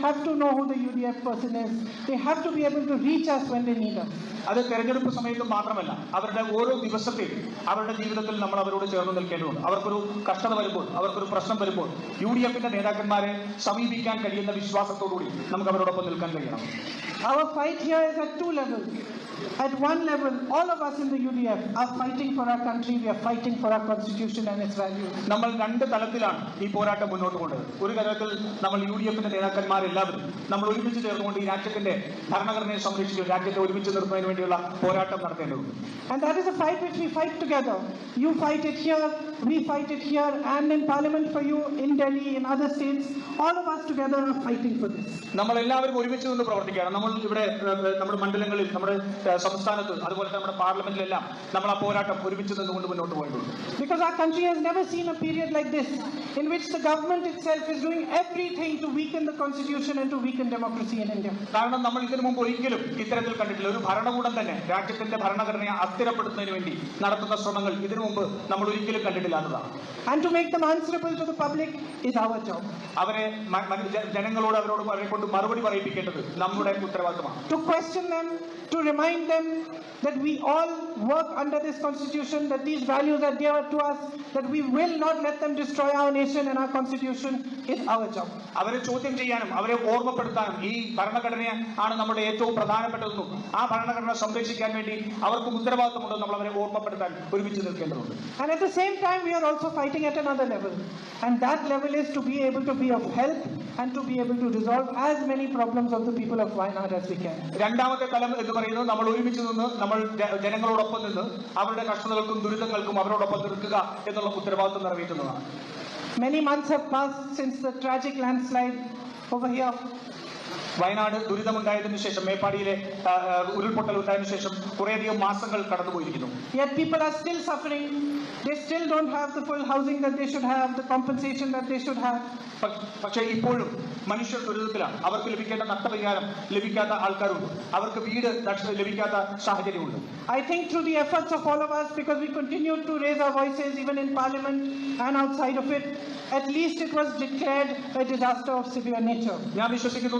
have to know who the UDF person is. They have to be able to reach us when they need us. അത് തെരഞ്ഞെടുപ്പ് സമയത്ത് മാത്രമല്ല അവരുടെ ഓരോ ദിവസത്തെയും അവരുടെ ജീവിതത്തിൽ നമ്മൾ അവരോട് ചേർന്ന് നിൽക്കേണ്ടതുണ്ട് അവർക്കൊരു കഷ്ടത വരുമ്പോൾ അവർക്കൊരു പ്രശ്നം വരുമ്പോൾ യു ഡി എഫിന്റെ നേതാക്കന്മാരെ സമീപിക്കാൻ കഴിയുന്ന വിശ്വാസത്തോടുകൂടി നമുക്ക് അവരോടൊപ്പം നിൽക്കാൻ കഴിയണം Our fight here is at two levels. At one level, all of us in the UDF are fighting for our country. We are fighting for our constitution and its values. നമ്മൾ രണ്ട് തലത്തിലാണ് ഈ പോരാട്ടം മുന്നോട്ട് കൊണ്ടത് ഒരു തലത്തിൽ നമ്മൾ യു ഡി എഫിന്റെ നേതാക്കന്മാരെല്ലാവരും നമ്മൾ ഒരുമിച്ച് ചേർന്നുകൊണ്ട് ഈ രാജ്യത്തിന്റെ ഭരണഘടനയെ സംരക്ഷിക്കും രാജ്യത്തെ ഒരുമിച്ച് നിർത്തുന്നതിന് വേണ്ടിയുള്ള പോരാട്ടം നടത്തേണ്ടതുണ്ട് And that is a fight which we fight together. You fight it here, we fight it here, and in parliament for you, in Delhi, in other states. All of us together are fighting for this. നമ്മൾ എല്ലാവരും ഒരുമിച്ച് നിന്ന് പ്രവർത്തിക്കുകയാണ് നമ്മൾ ഇവിടെ നമ്മുടെ മണ്ഡലങ്ങളിൽ നമ്മുടെ സംസ്ഥാനത്ത് അതുപോലെ നമ്മുടെ പാർലമെന്റിലെല്ലാം നമ്മൾ ആ പോരാട്ടം ഒരുമിച്ച് നിന്നുകൊണ്ട് മുന്നോട്ട് പോയിട്ടുണ്ട് Because our country has never seen a period like this, in which the government itself is doing everything to weaken the constitution and to weaken democracy in India. കാരണം നമ്മൾ ഇതിനു മുമ്പ് ഒരിക്കലും ഇത്തരത്തിൽ കണ്ടിട്ടില്ല ഒരു ഭരണകൂടം തന്നെ രാജ്യത്തിന്റെ ഭരണഘടനയെ അസ്ഥിരപ്പെടുത്തുന്നതിന് വേണ്ടി നടത്തുന്ന ശ്രമങ്ങൾ ഇതിനു മുമ്പ് നമ്മൾ ഒരിക്കലും കണ്ടിട്ടില്ലാത്തതാണ് And to make them answerable to the public is our job. അവരെ ജനങ്ങളോട് അവരോട് അവരെ കൊണ്ട് മറുപടി പറയിപ്പിക്കേണ്ടത് നമ്മുടെ ഉത്തരവാദിത്തമാണ് To question them, to remind them that we all work under this constitution, that these values are dear to us, that we will not let them destroy our nation and our constitution is our job. avare chodyam ചെയ്യാനും അവരെ ഓർമ്മപ്പെടുത്താനും ഈ ഭരണഘടന ആണ് നമ്മുടെ ഏറ്റവും പ്രധാനപ്പെട്ടതെന്നും ആ ഭരണഘടന സംരക്ഷിക്കാൻ വേണ്ടി അവർക്കും ഉത്തരവാദിത്തമുണ്ടെന്നും നമ്മൾ അവരെ ഓർമ്മപ്പെടുത്താൻ ഒരുമിച്ച് നിൽക്കേണ്ടതുണ്ട് And at the same time, we are also fighting at another level. And that level is to be able to be of help and to be able to resolve as many problems of the people of Wayanad as we can. രണ്ടാമത്തെ തലം എന്ന് പറയുന്നത് നമ്മൾ ഒരുമിച്ച് നിന്ന് നമ്മൾ ജനങ്ങളോടൊപ്പം നിന്ന് അവരുടെ കഷ്ടതകൾക്കും ദുരിതങ്ങൾക്കും അവരോടൊപ്പം നിൽക്കുക എന്നുള്ള ഉത്തരവാദിത്വം നിറവേറ്റുന്നതാണ് Many months have passed since the tragic landslide over here. Wayanad ദുരിതമുണ്ടായതിനു ശേഷം മേപ്പാടിയിലെ ആ, ആ, ഉരുൾപൊട്ടൽ ഉണ്ടായതിനു ശേഷം കുറേയധികം മാസങ്ങൾ കടന്നുപോയിരിക്കുന്നു Yet people are still suffering. They still don't have the full housing that they should have, the compensation that they should have. പ- പക്ഷേ ഇപ്പോഴും മനുഷ്യർ ദുരിതത്തിലാണ് അവർക്ക് ലഭിക്കേണ്ട നഷ്ടപരിഹാരം ലഭിക്കാത്ത ആൾക്കാരുണ്ട് അവർക്ക് വീട് നഷ്ട- ലഭിക്കാത്ത സാഹചര്യമുണ്ട് I think through the efforts of all of us, because we continue to raise our voices even in parliament and outside of it, at least it was declared a disaster of severe nature. ഞാൻ വിശ്വസിക്കുന്നു